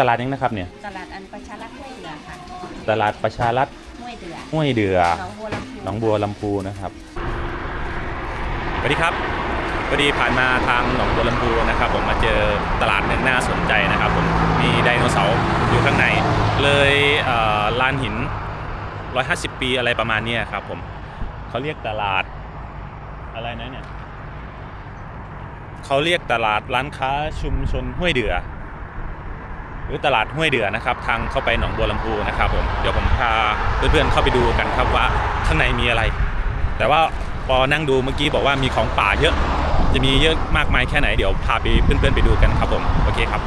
ตลาดยังนะครับเนี่ย ตลาดอันประชารัฐห้วยเดือค่ะตลาดประชารัฐห้วยเดือห้วยเดือหนองบัวลำพูหนองบัวลำพูนะครับสวัสดีครับพอดีผ่านมาทางหนองบัวลำพูนะครับ ผมมาเจอตลาดหนึ่งน่าสนใจนะครับผมมีไดโนเสาร์อยู่ข้างในเลยเอ่อลานหิน 150 ปีอะไรประมาณเนี้ยครับผมเขาเรียกตลาดอะไรนะเนี่ยเขาเรียกตลาดร้านค้าชุมชนห้วยเดือห รือตลาดห้วยเดือนะครับ ทางเข้าไปหนองบัวลำพูนะครับผมเดี๋ยวผมพาเพื่อนๆเข้าไปดูกันครับว่าข้างในมีอะไร แต่ว่าพอนั่งดูเมื่อกี้บอกว่ามีของป่าเยอะ จะมีเยอะมากมายแค่ไหนเดี๋ยวพาไปเพื่อนๆไปดูกันครับผมโอเคครับ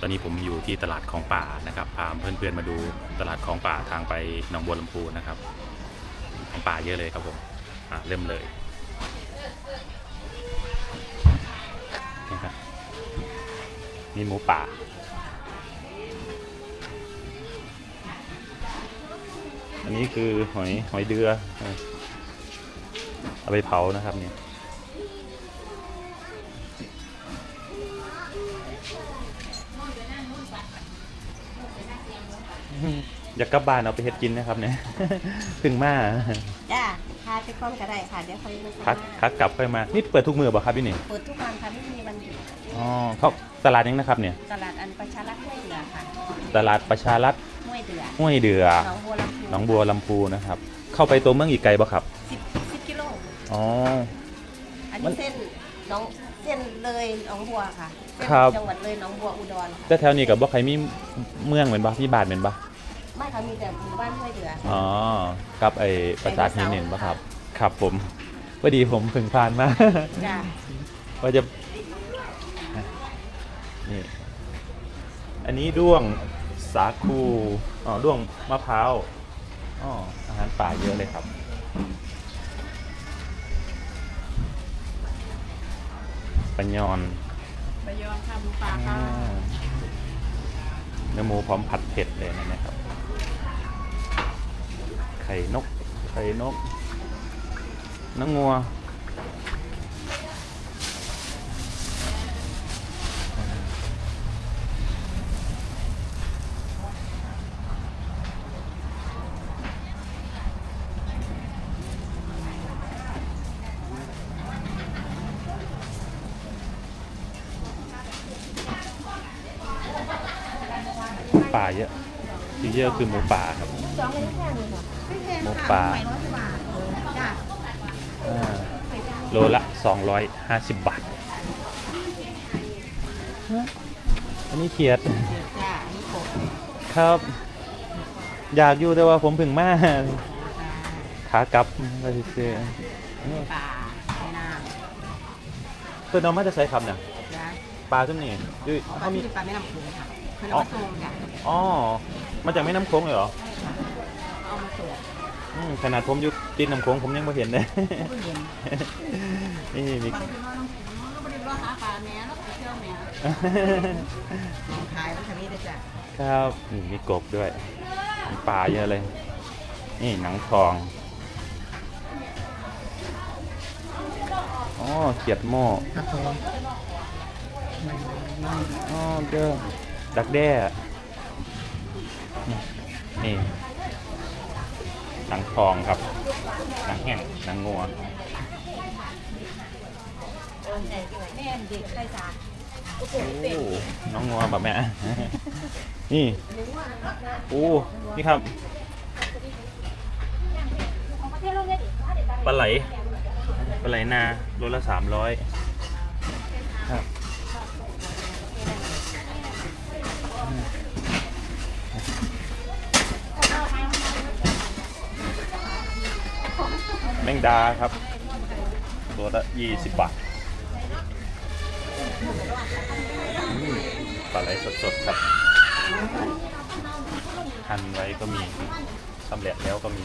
ตอนนี้ผมอยู่ที่ตลาดของป่านะครับพาเพื่อนๆมาดูตลาดของป่าทางไปหนองบัวลำพูนะครับของป่าเยอะเลยครับผมอะเริ่มเลย มีหมูป่า อันนี้คือหอยหอยเดือเออเอาไปเผานะครับเนี่ยอยากกลับบ้านเอาไปเฮ็ดกินนะครับเนี่ยถึงมาจ้าพาไปก้อนก็ได้ค่ะเดี๋ยวเขาจะพักพักกลับค่อยมา นี่เปิดทุกมือบ่ครับพี่นี่เปิดทุกวันค่ะไม่มีวันหยุดอ๋อเขา ตลาดยังนะครับเนี่ยตลาดอันประชารัฐห้วยเดือค่ะตลาดประชารัฐห้วยเดือห้วยเดือหนองบัวลำพูหนองบัวลำพูนะครับ เข้าไปตัวเมืองอีกไกลบ่ครับสิบสิบกิโลอ๋อ อันมันี้นเส้นหน้องเส้นเลยหนองบัวค่ะเส้นครับ จังหวัดเลยหนองบัวอุดรค่ะแต่แถวนี้กับบ่ใครมีเมืองเหมือนบ่มีบ้านเหมือนบ่ไม่ค่ะมีแต่หมู่บ้านห้วยเดืออ๋อกับไอ้ประสาทหินเห็นป่ะครับ ครับผมพอดีผมเพิ่งผ่านมา จ้าว่าจะ นี่ อันนี้ด้วงสาคูอ๋อด้วงมะพร้าวอ๋ออาหารป่าเยอะเลยครับ ปัญญอนไปยอนค่ะหมูป่าอ่าเนื้อหมูพร้อมผัดเผ็ดเลยนะนะครับ ไข่นก ไข่นกน้ำงัว ป่าเยอะที่เยอะคือหมูป่าครับสองไม่แพงเลยค่ะไม่แพงหมูค่ะป่าใหม่ร้อยกว่าบาทจ้าอ่าโลละ 250 บาทฮะอันนี้เขียดจ้าอันนี้กบครับ อยากอยู่แต่ว่าผมเพึ่งมาขากลับก็สิซื้อป่าไอ้นาเพื่อนเอามาจะใช้ครับเนี่ยจ้าปลาตัวนี้ดูปลาเขามีที่ปลาแม่น้ำโขงค่ะ เขาอ๋อเอามาส่งจ้ะอ๋อ มาจากแม่น้ำโขงเลยเหรอ เอามาส่งอืมขนาดผมอยู่ติดน้ำโขงผมยังไม่เห็นเลย ผู้เย็นนี่มี บางทีว่าน้ำโขงเราไม่ได้ว่าหาปลาแม่แล้วไปเที่ยวแม่ขายมันทำนี้ได้จ้ะครับนี่มีกบด้วยมีปลาเยอะเลย นี่หนังทองอ๋อเขียดโม่ครับผมอ๋อเด้อ ดักแด้นี่หนังทองครับ หนังแห้งหนังงัวแม่เด็กใครจ้ะโอ้น้องงัวแบบแม่ นี่ โอ้ นี่ครับ ปลาไหล ปลาไหลนาโลละสามร้อย แมงดาครับ ตัวละยี่สิบบาทปลาไหลสดๆครับ หั่นไว้ก็มีสำเร็จแล้วก็มี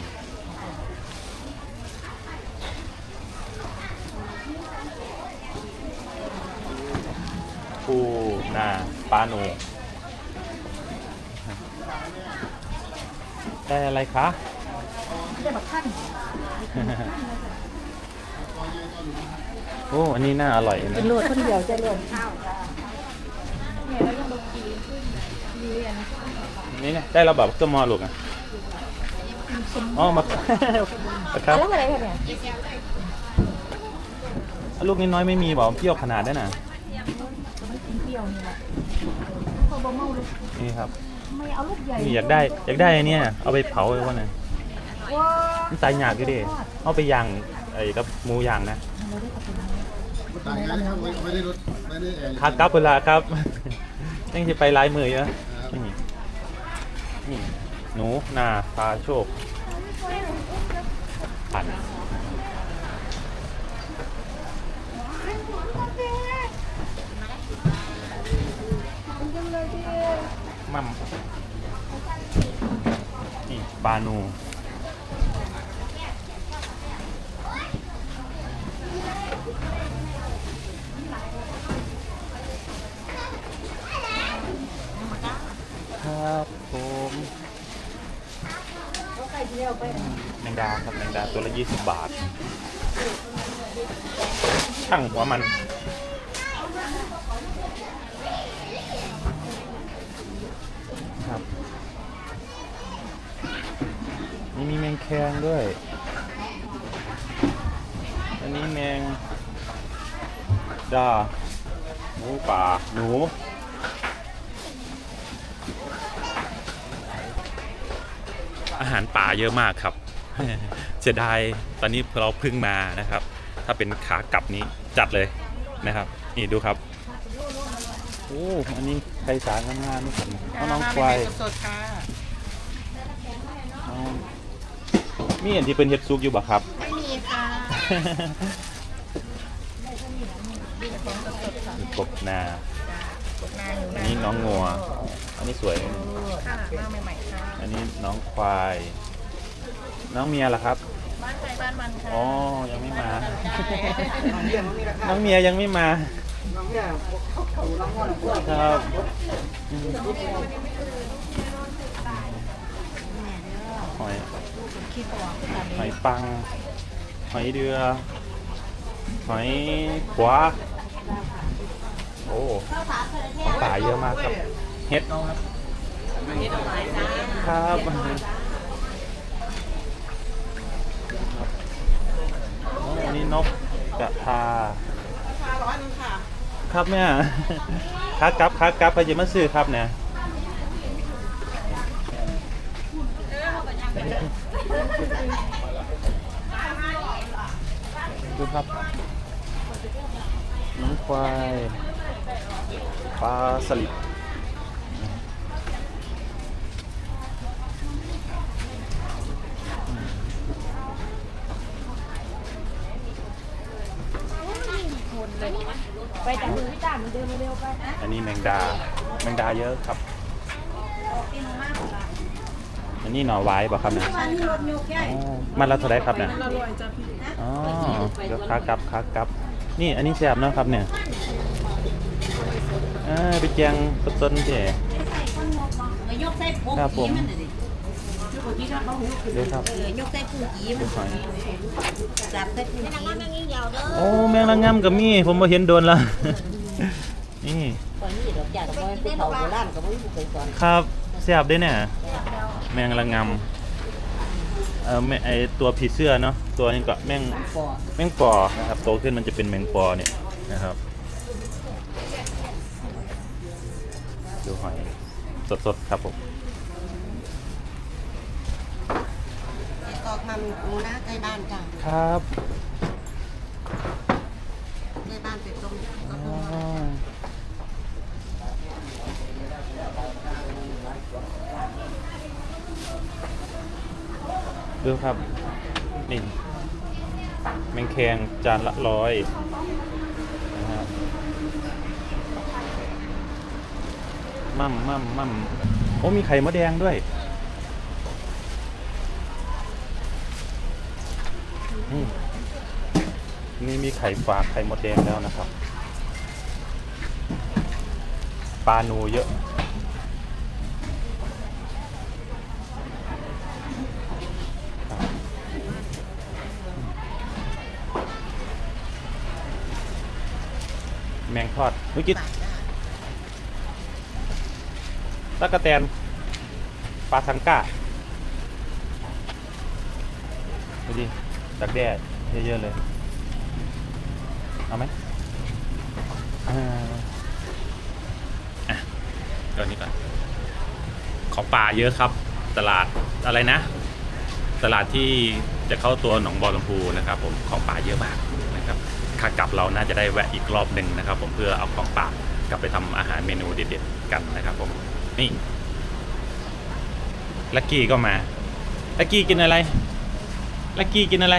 ปูนาปลาหนูได้อะไรคะได้บักท่าน โอ้ อันนี้น่าอร่อยนะเป็นโลดคนเดียวจะเลื่อนข้าวจ้ะเนี่ยแล้วยังดนตรีมีเรียนนี่เนี่ยได้เราแบบก็มอลูกอะอ๋อมาครับแล้วอะไรคะเนี่ยลูกน้อยๆไม่มีบอกเปรี้ยวขนาดได้น่ะมันกินเปรี้ยวนี่แหละเขาบอกเมาเลยนี่ครับไม่เอาลูกใหญ่นี่อยากได้อยากได้อันเนี้ยเอาไปเผาเลยว่าน่ะว้า มันตายยากอยู่ดิเอาไปย่างไอ้กับหมูย่างนะตายงานครับไม่ได้รถไม่ได้แอร์ขากลับเวลาครับ ยังจะไปลายมือเยอะนี่นี่หนูนาปลาโชคปั่นมัมนี่ปลาหนู ครับผมแมงดาครับแมงดาตัวละยี่สิบบาทช่างหัวมันครับนี่มีแมงแคงด้วย อันนี้แมงดาหมูป่าหนู อาหารป่าเยอะมากครับ เสียดายตอนนี้เราเพิ่งมานะครับ ถ้าเป็นขากลับนี้จัดเลยนะครับ นี่ดูครับ โอ้ อันนี้ไข่สารงามๆนี่ครับเอาน้องควายสดๆค่ะเอามีอันที่เป็นเห็ดซุกอยู่บ่ครับ ไม่มีค่ะกบนานาย อยู่อันนะนี้น้องงัว อันนี้สวย ค่ะมาใหม่ๆค่ะอันนี้น้องควาย น้องเมียล่ะครับ บ้านใครบ้านมันค่ะอ๋อ ยังไม่มา น้องเรียนมีราคาน้องเมียยังไม่มา น้องเรียนน้องงอนกล้วยครับหอย คิดออกหอยปัง หอยเดือ หอยขวา โอ้ของป่าเยอะมากครับเห็ดครับโอ้อันนี้นกกระทาห้าร้อยนึงค่ะ ครับเนี่ยค้ากลับค้ากลับไปจะมาซื้อครับเนี่ยดูครับน้องควาย ปลาสลิดอันนี้แมงดา แมงดาเยอะครับ อันนี้หน่อไว้ป่ะครับเนี่ยอ๋อมันละเท่าไหรครับเนี่ยอ๋อเดี๋ยวค้ากลับค้ากลับ นี่อันนี้แซ่บเนาะครับเนี่ย อ่าไปแจงสดต้นเจ๋ยกใส่ปูครับผมกีมันน่ะดิยกปูกีมันเขาหูขึ้นเดี๋ยวครับเออยกใส่ปูกีมันหอยจับใส่ปูกีมันยิ่งยาวเด้อโอ้แมงละงำกับมีผมมาเห็นโดนละนี่ตอนนี้ดอกจ่าดอกไม้ภูเขาโบราณก็ไม่เคยสอนครับแซ่บด้วยเนี่ยแมงละงำเอ่อแม่ไอตัวผีเสื้อเนาะตัวนี้ก็แมงปอแมงปอนะครับโตขึ้นมันจะเป็นแมงปอเนี่ยนะครับ ดูหอยสดๆครับผมตอกมันหมูนะใกล้บ้านจ้ะครับใกล้บ้านติดตรงก็อ๋ตรองดูครับ นี่แมงแคงจานละร้อยนะฮะ มั่มมั่มมั่มโอ้มีไข่มดแดงด้วย นี่นี่มีไข่ฝากไข่มดแดงแล้วนะครับ ปลาหนูเยอะ แมงทอดเมื่อกี้ ตะกะแตนปลาทังก้าดูดิดักแด้เยอะๆเลย เอาไหมอ่าอะตัวนี้ก่อน ของป่าเยอะครับ ตลาดอะไรนะ ตลาดที่จะเข้าตัวหนองบอลลำพูนะครับ ผมของป่าเยอะมากนะครับขากลับเราน่าจะได้แวะอีกรอบหนึ่งนะครับ ผมเพื่อเอาของป่ากลับไปทำอาหารเมนูเด็ดๆกันนะครับผม นี่ลักกี้ก็มาลักกี้กินอะไรลักกี้กินอะไร